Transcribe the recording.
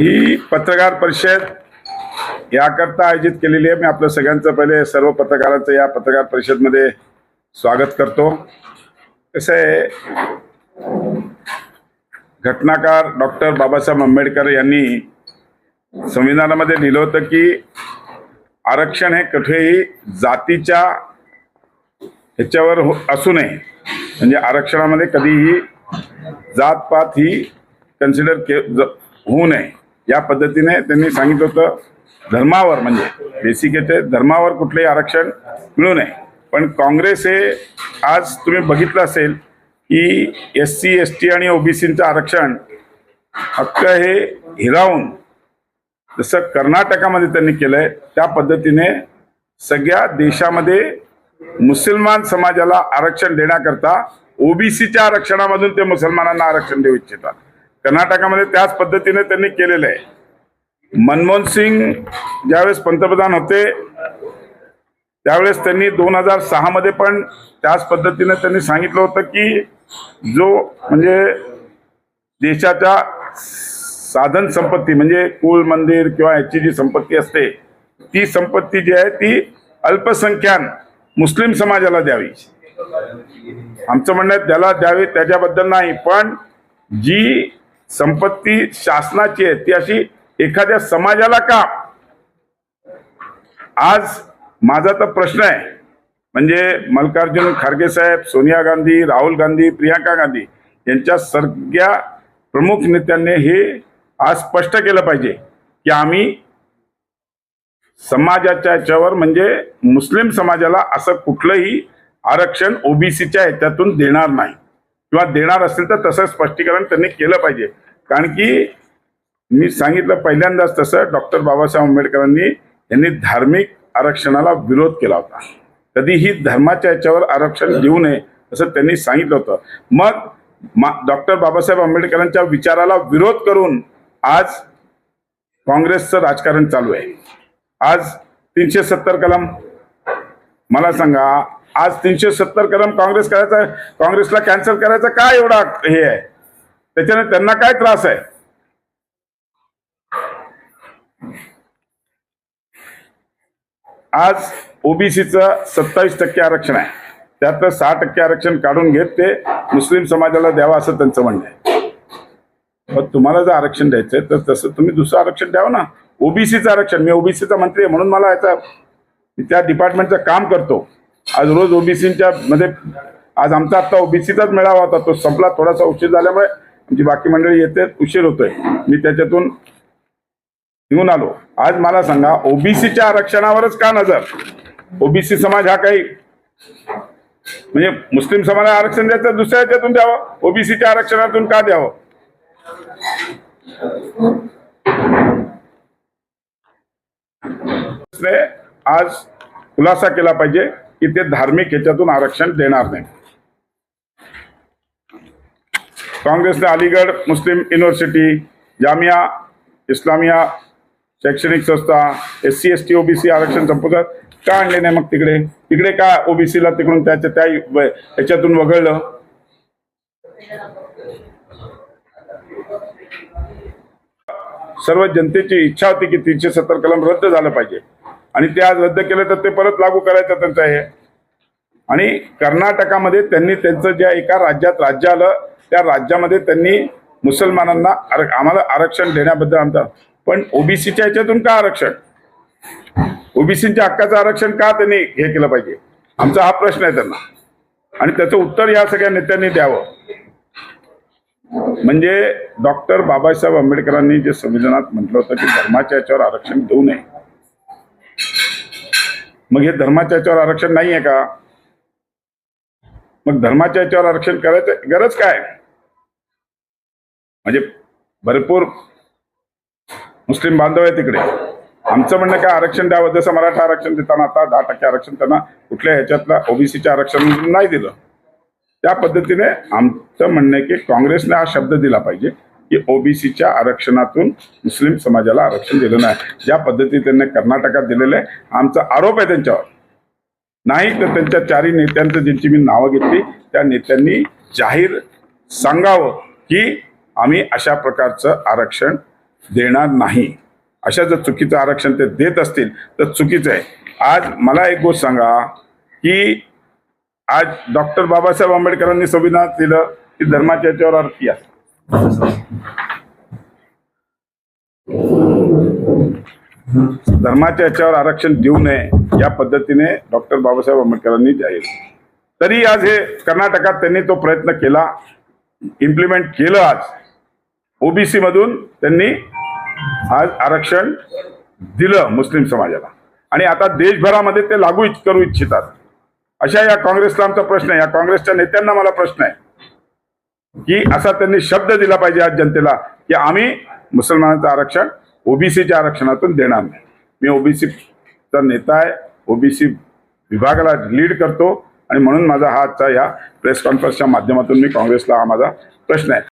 ही पत्रकार परिषद याकरता आयोजित केलेली आहे. मी आपलं सगळ्यांचं पहिले सर्व पत्रकारांचं या पत्रकार परिषदमध्ये स्वागत करतो. कसं आहे घटनाकार डॉक्टर बाबासाहेब आंबेडकर यांनी संविधानामध्ये लिहिलं होतं की आरक्षण हे कुठेही जातीच्या ह्याच्यावर हो- असू नये. म्हणजे आरक्षणामध्ये कधीही जातपात ही कन्सिडर के होऊ नये. या पद्धतीने त्यांनी सांगितलं होतं धर्मावर म्हणजे बेसिक येते धर्मावर कुठलंही आरक्षण मिळू नये. पण काँग्रेस हे आज तुम्ही बघितलं असेल की एस सी एस टी आणि ओबीसीचं आरक्षण हक्क हे हिरावून जसं कर्नाटकामध्ये त्यांनी केलं आहे त्या पद्धतीने सगळ्या देशामध्ये मुसलमान समाजाला आरक्षण देण्याकरता ओबीसीच्या आरक्षणामधून ते मुसलमानांना आरक्षण देऊ इच्छितात. कर्नाटकामध्ये त्याच पद्धतीने त्यांनी केलेलं आहे. मनमोहन सिंग ज्यावेळेस पंतप्रधान होते त्यावेळेस त्यांनी दोन हजार सहामध्ये पण त्याच पद्धतीने त्यांनी सांगितलं होतं की जो म्हणजे देशाच्या साधन संपत्ती म्हणजे कुल मंदिर किंवा याची जी संपत्ती असते ती संपत्ती जी आहे ती अल्पसंख्यान मुस्लिम समाजाला द्यावी. आमचं म्हणणं आहे त्याला द्यावी त्याच्याबद्दल नाही पण जी संपत्ती शासनाची आहे ती अशी एखाद्या समाजाला का? आज माझा तर प्रश्न आहे. म्हणजे मल्लिकार्जुन खरगे साहेब सोनिया गांधी राहुल गांधी प्रियांका गांधी यांच्या सगळ्या प्रमुख नेत्यांनी हे आज स्पष्ट केलं पाहिजे की आम्ही समाजाच्या याच्यावर म्हणजे मुस्लिम समाजाला असं कुठलंही आरक्षण ओबीसीच्या ह्याच्यातून देणार नाही. किंवा देणार असेल तर तसं स्पष्टीकरण त्यांनी केलं पाहिजे. कारण की मी सांगितलं पहिल्यांदाच तसं डॉक्टर बाबासाहेब आंबेडकरांनी यांनी धार्मिक आरक्षणाला विरोध केला होता. कधीही धर्माच्या याच्यावर आरक्षण देऊ नये असं त्यांनी सांगितलं होतं. मग डॉक्टर बाबासाहेब आंबेडकरांच्या विचाराला विरोध करून आज काँग्रेसचं राजकारण चालू आहे. आज तीनशे सत्तर कलम. मला सांगा आज तीनशे सत्तर कलम काँग्रेस करायचा काँग्रेसला कॅन्सल करायचा काय एवढा हे आहे? त्याच्याने त्यांना काय त्रास आहे? आज ओबीसीचं सत्तावीस टक्के आरक्षण आहे. त्यातलं सहा टक्के आरक्षण काढून घेत ते मुस्लिम समाजाला द्यावं असं त्यांचं म्हणणं आहे. मग तुम्हाला जर आरक्षण द्यायचंय तर तसं तुम्ही दुसरं आरक्षण द्यावं ना. ओबीसीचं आरक्षण मी ओबीसीचा मंत्री आहे म्हणून मला याचा त्या डिपार्टमेंटचं काम करतो. आज रोज ओबीसीच्या मध्ये आज आमचा आत्ता ओबीसीचाच मेळावा होता तो संपला थोडासा उशीर झाल्यामुळे आमची बाकी मंडळी येते उशीर होतोय. मी त्याच्यातून निघून आलो. आज मला सांगा ओबीसीच्या आरक्षणावरच का नजर? ओबीसी समाज हा काही म्हणजे मुस्लिम समाजाला आरक्षण द्यायचं दुसऱ्या याच्यातून द्यावं? ओबीसीच्या आरक्षणातून का द्यावं? आज खुलासा केला पाहिजे की ते धार्मिक ह्याच्यातून आरक्षण देणार नाही. काँग्रेसने अलीगड मुस्लिम युनिव्हर्सिटी जामिया इस्लामिया शैक्षणिक संस्था S C S T OBC आरक्षण संपुष्टात का आणले नाही मग तिकडे? तिकडे का ओबीसीला तिकडून त्याच्या त्या ह्याच्यातून वगळलं? सर्व जनतेची इच्छा होती की तीनशे सत्तर कलम रद्द झालं पाहिजे. आणि ते आज रद्द केलं तर ते परत लागू करायचं त्यांचं हे. आणि कर्नाटकामध्ये त्यांनी त्यांचं ज्या एका राज्यात राज्य आलं त्या राज्यामध्ये त्यांनी मुसलमानांना आर आम्हाला आरक्षण देण्याबद्दल आमचा पण ओबीसीच्या ह्याच्यातून का आरक्षण? ओबीसीच्या हक्काचं आरक्षण का त्यांनी हे केलं पाहिजे? आमचा हा प्रश्न आहे त्यांना. आणि त्याचं उत्तर या सगळ्या नेत्यांनी द्यावं. म्हणजे डॉक्टर बाबासाहेब आंबेडकरांनी जे संविधानात म्हटलं होतं की धर्माच्या याच्यावर आरक्षण देऊ नये. मग हे धर्माच्या याच्यावर आरक्षण नाही आहे का? मग धर्माच्या याच्यावर आरक्षण करायचं गरज काय? म्हणजे भरपूर मुस्लिम बांधव आहे तिकडे. आमचं म्हणणं काय आरक्षण द्यावं. जसं मराठा आरक्षण देताना आता दहा टक्के आरक्षण त्यांना कुठल्या ह्याच्यातला ओबीसीच्या आरक्षण नाही दिलं. त्या पद्धतीने आमचं म्हणणं आहे की काँग्रेसने हा शब्द दिला पाहिजे की ओबीसीच्या आरक्षणातून मुस्लिम समाजाला आरक्षण दिलं नाही. ज्या पद्धतीने त्यांनी कर्नाटकात दिलेलं आहे आमचा आरोप आहे त्यांच्यावर. नाही तर त्यांच्या चारही नेत्यांचं ज्यांची मी नावं घेतली त्या नेत्यांनी जाहीर सांगावं की आम्ही अशा प्रकारचं आरक्षण देणार नाही. अशा जर चुकीचं आरक्षण ते देत असतील तर चुकीचं आहे. आज मला एक गोष्ट सांगा की आज डॉक्टर बाबासाहेब आंबेडकरांनी संविधान दिलं की धर्माच्या याच्यावर अर्थी आहे. धर्माच्या याच्यावर आरक्षण देऊ नये या पद्धतीने डॉक्टर बाबासाहेब आंबेडकरांनी जाहीर तरी आज हे कर्नाटकात त्यांनी तो प्रयत्न केला इम्प्लिमेंट केलं आज. ओबीसी मधून त्यांनी आज आरक्षण दिलं मुस्लिम समाजाला. आणि आता देशभरामध्ये ते लागू करू इच्छितात. अशा या काँग्रेसला आमचा प्रश्न आहे. या काँग्रेसच्या नेत्यांना मला प्रश्न आहे. की असा त्यांनी शब्द दिला पाहिजे आज जनतेला की आम्ही मुसलमानांचं आरक्षण ओबीसीच्या आरक्षणातून देणार नाही. मी ओबीसीचा नेता आहे ओबीसी विभागाला लीड करतो आणि म्हणून माझा हा आजचा या प्रेस कॉन्फरन्सच्या माध्यमातून मी काँग्रेसला हा माझा प्रश्न आहे.